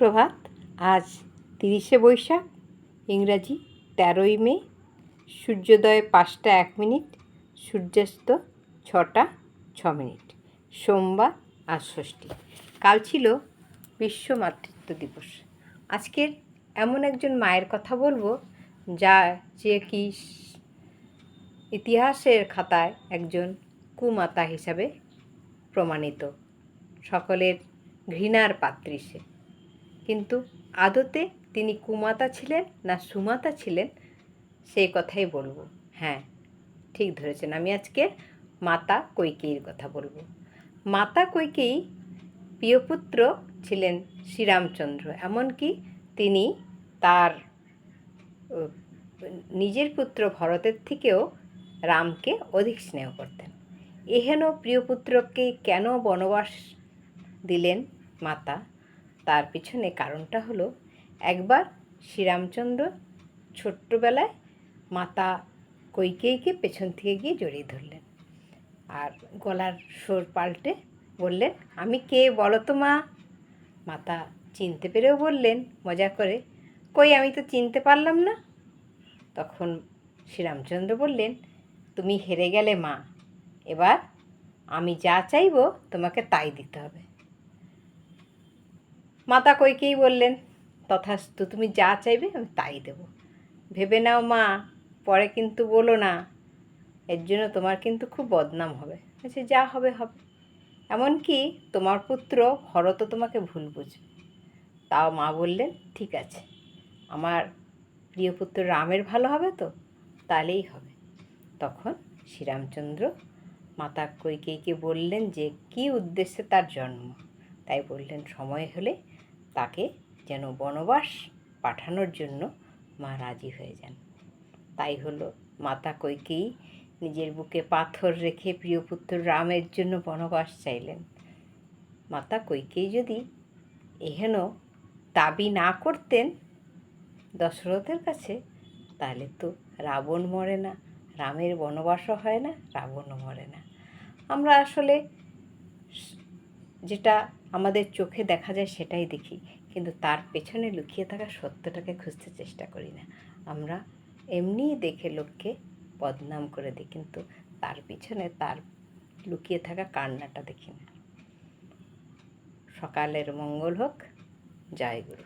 প্রভাত আজ তিরিশে বৈশাখ, ইংরাজি তেরোই মে, সূর্যোদয় পাঁচটা এক মিনিট, সূর্যাস্ত ছটা ছ মিনিট, সোমবার আজ ষষ্ঠী। কাল ছিল বিশ্ব মাতৃত্ব দিবস। আজকের এমন একজন মায়ের কথা বলব, যা যে কি ইতিহাসের খাতায় একজন কুমাতা হিসাবে প্রমাণিত। সকলের ঘৃণার পাত্রী সে। কিন্তু আদতে তিনি কুমাতা ছিলেন না সুমাতা ছিলেন, সেই কথাই বলব। হ্যাঁ ঠিক ধরেছেন, আমি আজকে মাতা কৈকেয়ীর কথা বলব। মাতা কৈকেয়ী প্রিয়পুত্র ছিলেন শ্রীরামচন্দ্র, এমনকি তিনি তার নিজের পুত্র ভরতের থেকেও রামকে অধিক স্নেহ করতেন। এহেন প্রিয়পুত্রকে কেন বনবাস দিলেন মাতা? তার পিছনে কারণটা হলো, একবার শ্রীরামচন্দ্র ছোট্টবেলায় মাতা কৈকেয়ীকে পেছন থেকে গিয়ে জড়িয়ে ধরলেন আর গলার সুর পাল্টে বললেন, আমি কে বলো তো মা? মাতা চিনতে পেরেও বললেন মজা করে, কই আমি তো চিনতে পারলাম না? তখন শ্রীরামচন্দ্র বললেন, তুমি হেরে গেলে মা, এবার আমি যা চাইব তোমাকে তাই দিতে হবে। মাতা কইকেই বললেন? তথাস্তু তুমি যা চাইবে আমি তাই দেব। ভেবে নাও মা, পরে কিন্তু বলো না। এর জন্য তোমার কিন্তু খুব বদনাম হবে। বলছে, যা হবে হবে। এমনকি তোমার পুত্র ভরতও তোমাকে ভুল বুঝবে। তাও মা বললেন, ঠিক আছে। আমার প্রিয় পুত্র রামের ভালো হবে তো? তাহলেই হবে। তখন শ্রীরামচন্দ্র মাতা কৈকেয়ীকে বললেন যে, কী উদ্দেশ্যে তার জন্ম? তাই বললেন, সময় হলে তাকে যেন বনবাস পাঠানোর জন্য মা রাজি হয়ে যান। তাই হলো মাতা কৈকেয়ী নিজের বুকে পাথর রেখে প্রিয় পুত্র রামের জন্য বনবাস চাইলেন। মাতা কৈকেয়ী যদি এহেন দাবি না করতেন দশরথের কাছে, তাহলে তো রাবণ মরে না, রামের বনবাসও হয় না, রাবণও মরে না। আমরা আসলে যেটা আমাদের চোখে দেখা যায় সেটাই দেখি। কিন্তু তার পেছনে লুকিয়ে থাকা সত্যটাকে খুঁজতে চেষ্টা করি না। আমরা এমনিই দেখে লোককে বদনাম করে দিই, কিন্তু তার পিছনে তার লুকিয়ে থাকা কান্নাটা দেখি না। সকালের মঙ্গল হোক, জয় গুরু।